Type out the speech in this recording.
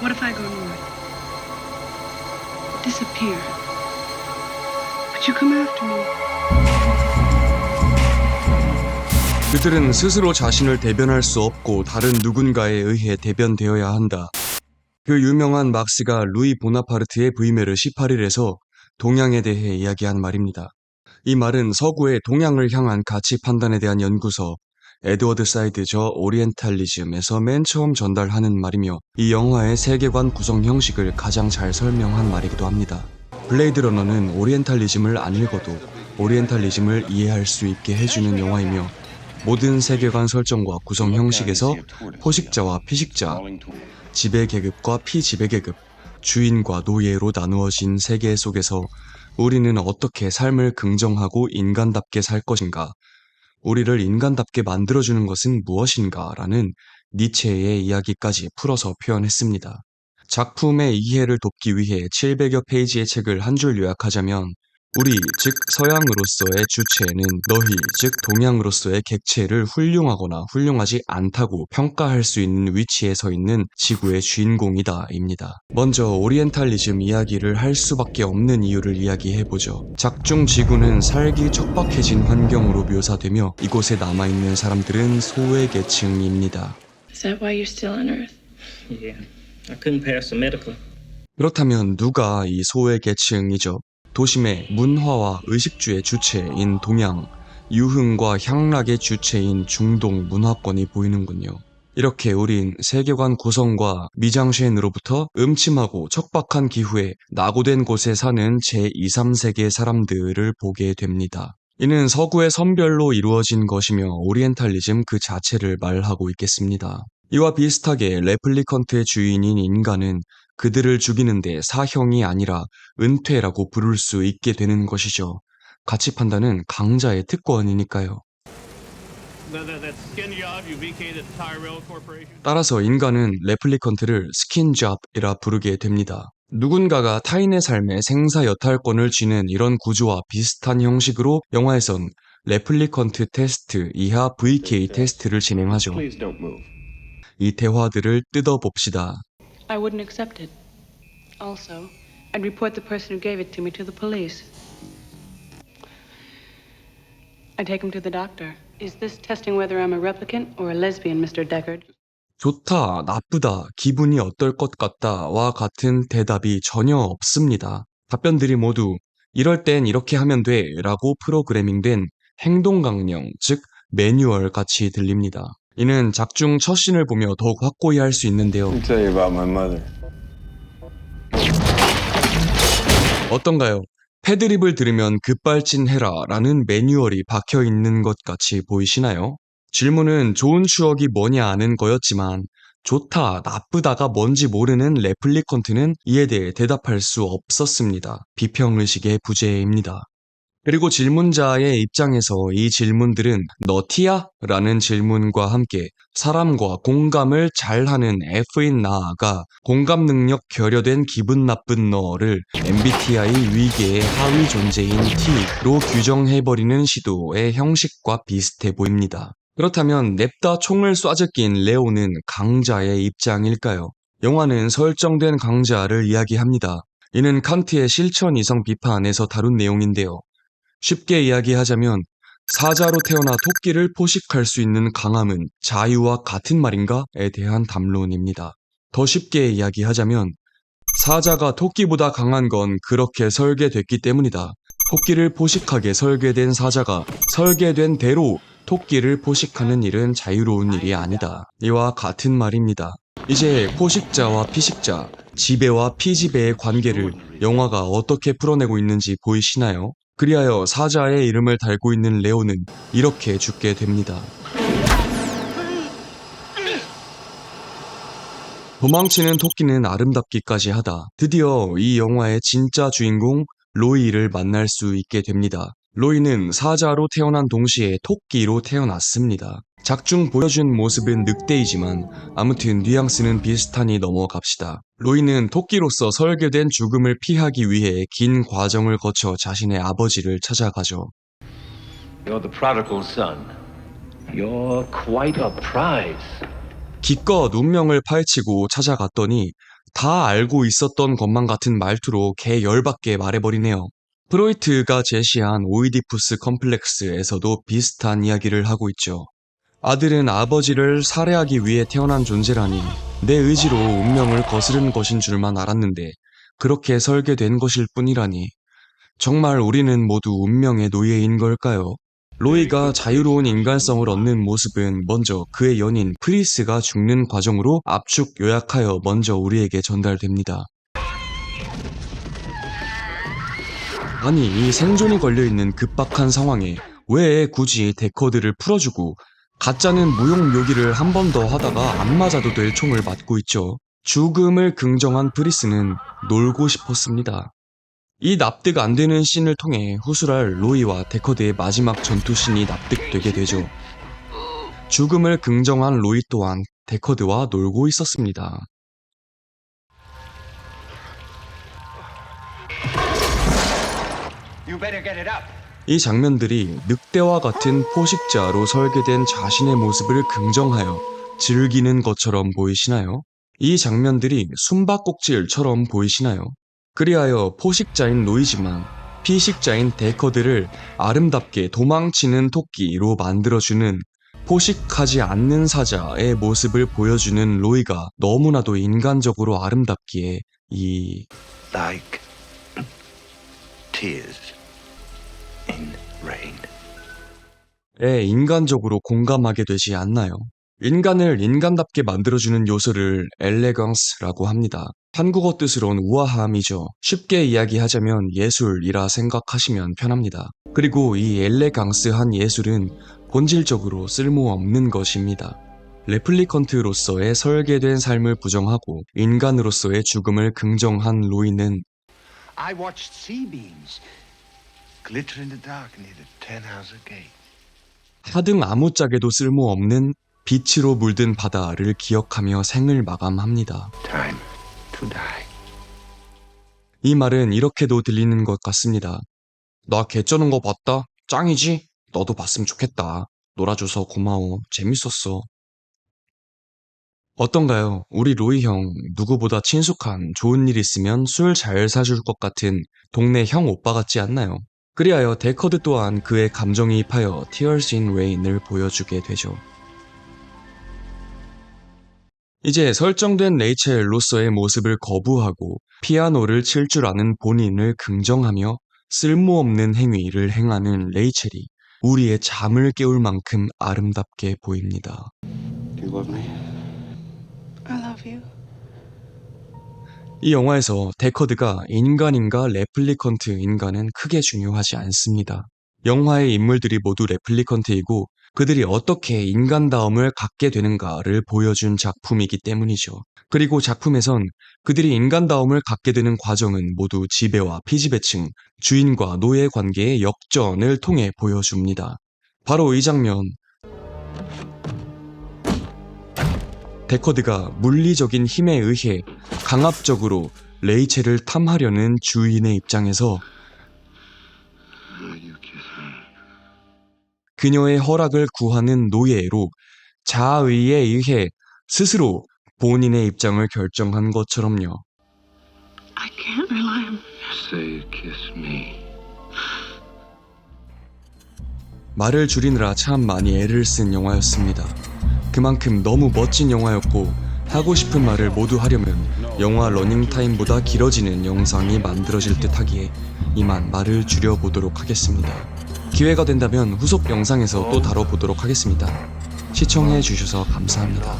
What if I go north? Disappear. Would you come after me? 그들은 스스로 자신을 대변할 수 없고 다른 누군가에 의해 대변되어야 한다. 그 유명한 막스가 루이 보나파르트의 브이메르 18일에서 동양에 대해 이야기한 말입니다. 이 말은 서구의 동양을 향한 가치 판단에 대한 연구서 에드워드 사이드 저 오리엔탈리즘에서 맨 처음 전달하는 말이며 이 영화의 세계관 구성 형식을 가장 잘 설명한 말이기도 합니다. 블레이드 러너는 오리엔탈리즘을 안 읽어도 오리엔탈리즘을 이해할 수 있게 해주는 영화이며 모든 세계관 설정과 구성 형식에서 포식자와 피식자, 지배 계급과 피지배 계급, 주인과 노예로 나누어진 세계 속에서 우리는 어떻게 삶을 긍정하고 인간답게 살 것인가, 우리를 인간답게 만들어주는 것은 무엇인가 라는 니체의 이야기까지 풀어서 표현했습니다. 작품의 이해를 돕기 위해 700여 페이지의 책을 한 줄 요약하자면 우리, 즉 서양으로서의 주체는 너희, 즉 동양으로서의 객체를 훌륭하거나 훌륭하지 않다고 평가할 수 있는 위치에 서 있는 지구의 주인공이다 입니다. 먼저 오리엔탈리즘 이야기를 할 수밖에 없는 이유를 이야기해보죠. 작중 지구는 살기 척박해진 환경으로 묘사되며 이곳에 남아있는 사람들은 소외 계층입니다. Is that why you're still on Earth? Yeah, I couldn't pass the medical. 그렇다면 누가 이 소외 계층이죠? 도심의 문화와 의식주의 주체인 동양, 유흥과 향락의 주체인 중동 문화권이 보이는군요. 이렇게 우린 세계관 구성과 미장센으로부터 음침하고 척박한 기후에 낙오된 곳에 사는 제2, 3세계 사람들을 보게 됩니다. 이는 서구의 선별로 이루어진 것이며 오리엔탈리즘 그 자체를 말하고 있겠습니다. 이와 비슷하게 레플리컨트의 주인인 인간은 그들을 죽이는데 사형이 아니라 은퇴라고 부를 수 있게 되는 것이죠. 가치 판단은 강자의 특권이니까요. 따라서 인간은 레플리컨트를 스킨잡이라 부르게 됩니다. 누군가가 타인의 삶에 생사 여탈권을 쥐는 이런 구조와 비슷한 형식으로 영화에선 레플리컨트 테스트 이하 VK 테스트를 진행하죠. 이 대화들을 뜯어봅시다. I wouldn't accept it. Also, I'd report the person who gave it to me to the police. I'd take him to the doctor. Is this testing whether I'm a replicant or a lesbian, Mr. Deckard? 좋다, 나쁘다, 기분이 어떨 것 같다와 같은 대답이 전혀 없습니다. 답변들이 모두 이럴 땐 이렇게 하면 돼 라고 프로그래밍된 행동 강령, 즉 매뉴얼 같이 들립니다. 이는 작중 첫 씬을 보며 더욱 확고히 할 수 있는데요. Let me tell you about my mother. 어떤가요? 패드립을 들으면 급발진 해라 라는 매뉴얼이 박혀 있는 것 같이 보이시나요? 질문은 좋은 추억이 뭐냐 하는 거였지만 좋다, 나쁘다가 뭔지 모르는 레플리컨트는 이에 대해 대답할 수 없었습니다. 비평의식의 부재입니다. 그리고 질문자의 입장에서 이 질문들은 너 티야? 라는 질문과 함께 사람과 공감을 잘하는 F인 나가 공감 능력 결여된 기분 나쁜 너를 MBTI 위계의 하위 존재인 T로 규정해버리는 시도의 형식과 비슷해 보입니다. 그렇다면 냅다 총을 쏴제낀 레오는 강자의 입장일까요? 영화는 설정된 강자를 이야기합니다. 이는 칸트의 실천 이성 비판에서 다룬 내용인데요. 쉽게 이야기하자면 사자로 태어나 토끼를 포식할 수 있는 강함은 자유와 같은 말인가에 대한 담론입니다. 더 쉽게 이야기하자면 사자가 토끼보다 강한 건 그렇게 설계됐기 때문이다. 토끼를 포식하게 설계된 사자가 설계된 대로 토끼를 포식하는 일은 자유로운 일이 아니다. 이와 같은 말입니다. 이제 포식자와 피식자, 지배와 피지배의 관계를 영화가 어떻게 풀어내고 있는지 보이시나요? 그리하여 사자의 이름을 달고 있는 레오는 이렇게 죽게 됩니다. 도망치는 토끼는 아름답기까지 하다. 드디어 이 영화의 진짜 주인공 로이를 만날 수 있게 됩니다. 로이는 사자로 태어난 동시에 토끼로 태어났습니다. 작중 보여준 모습은 늑대이지만 아무튼 뉘앙스는 비슷하니 넘어갑시다. 로이는 토끼로서 설계된 죽음을 피하기 위해 긴 과정을 거쳐 자신의 아버지를 찾아가죠. You're the prodigal son. You're quite a prize. 기껏 운명을 파헤치고 찾아갔더니 다 알고 있었던 것만 같은 말투로 개 열받게 말해버리네요. 프로이트가 제시한 오이디푸스 컴플렉스에서도 비슷한 이야기를 하고 있죠. 아들은 아버지를 살해하기 위해 태어난 존재라니 내 의지로 운명을 거스른 것인 줄만 알았는데 그렇게 설계된 것일 뿐이라니 정말 우리는 모두 운명의 노예인 걸까요? 로이가 자유로운 인간성을 얻는 모습은 먼저 그의 연인 프리스가 죽는 과정으로 압축 요약하여 먼저 우리에게 전달됩니다. 아니, 이 생존이 걸려있는 급박한 상황에 왜 굳이 데커드를 풀어주고 가짜는 무용 묘기를 한 번 더 하다가 안 맞아도 될 총을 맞고 있죠. 죽음을 긍정한 프리스는 놀고 싶었습니다. 이 납득 안 되는 씬을 통해 후술할 로이와 데커드의 마지막 전투씬이 납득되게 되죠. 죽음을 긍정한 로이 또한 데커드와 놀고 있었습니다. 이 장면들이 늑대와 같은 포식자로 설계된 자신의 모습을 긍정하여 즐기는 것처럼 보이시나요? 이 장면들이 숨바꼭질처럼 보이시나요? 그리하여 포식자인 로이지만 피식자인 데커드를 아름답게 도망치는 토끼로 만들어주는 포식하지 않는 사자의 모습을 보여주는 로이가 너무나도 인간적으로 아름답기에 이 like tears in rain. 에 인간적으로 공감하게 되지 않나요? 인간을 인간답게 만들어주는 요소를 엘레강스라고 합니다. 한국어 뜻으론 우아함이죠. 쉽게 이야기하자면 예술이라 생각하시면 편합니다. 그리고 이 엘레강스한 예술은 본질적으로 쓸모없는 것입니다. 레플리컨트로서의 설계된 삶을 부정하고 인간으로서의 죽음을 긍정한 로이는 I watched sea beams glitter in the dark near the ten house gate. 하등 아무짝에도 쓸모없는 빛으로 물든 바다를 기억하며 생을 마감합니다. Time to die. 이 말은 이렇게도 들리는 것 같습니다. 나 개쩌는 거 봤다? 짱이지? 너도 봤으면 좋겠다. 놀아줘서 고마워. 재밌었어. 어떤가요? 우리 로이 형, 누구보다 친숙한 좋은 일 있으면 술 잘 사줄 것 같은 동네 형 오빠 같지 않나요? 그리하여 데커드 또한 그의 감정이입하여 Tears in Rain을 보여주게 되죠. 이제 설정된 레이첼로서의 모습을 거부하고 피아노를 칠 줄 아는 본인을 긍정하며 쓸모없는 행위를 행하는 레이첼이 우리의 잠을 깨울 만큼 아름답게 보입니다. Do you love me? I love you. 이 영화에서 데커드가 인간인가 레플리컨트 인간은 크게 중요하지 않습니다. 영화의 인물들이 모두 레플리컨트이고 그들이 어떻게 인간다움을 갖게 되는가를 보여준 작품이기 때문이죠. 그리고 작품에선 그들이 인간다움을 갖게 되는 과정은 모두 지배와 피지배층, 주인과 노예 관계의 역전을 통해 보여줍니다. 바로 이 장면. 데커드가 물리적인 힘에 의해 강압적으로 레이첼을 탐하려는 주인의 입장에서. 그녀의 허락을 구하는 노예로 자의에 의해 스스로 본인의 입장을 결정한 것처럼요. I can't rely on Say you kiss me. 말을 줄이느라 참 많이 애를 쓴 영화였습니다. 그만큼 너무 멋진 영화였고 하고 싶은 말을 모두 하려면 영화 러닝타임보다 길어지는 영상이 만들어질 듯 하기에 이만 말을 줄여보도록 하겠습니다. 기회가 된다면 후속 영상에서 또 다뤄보도록 하겠습니다. 시청해 주셔서 감사합니다.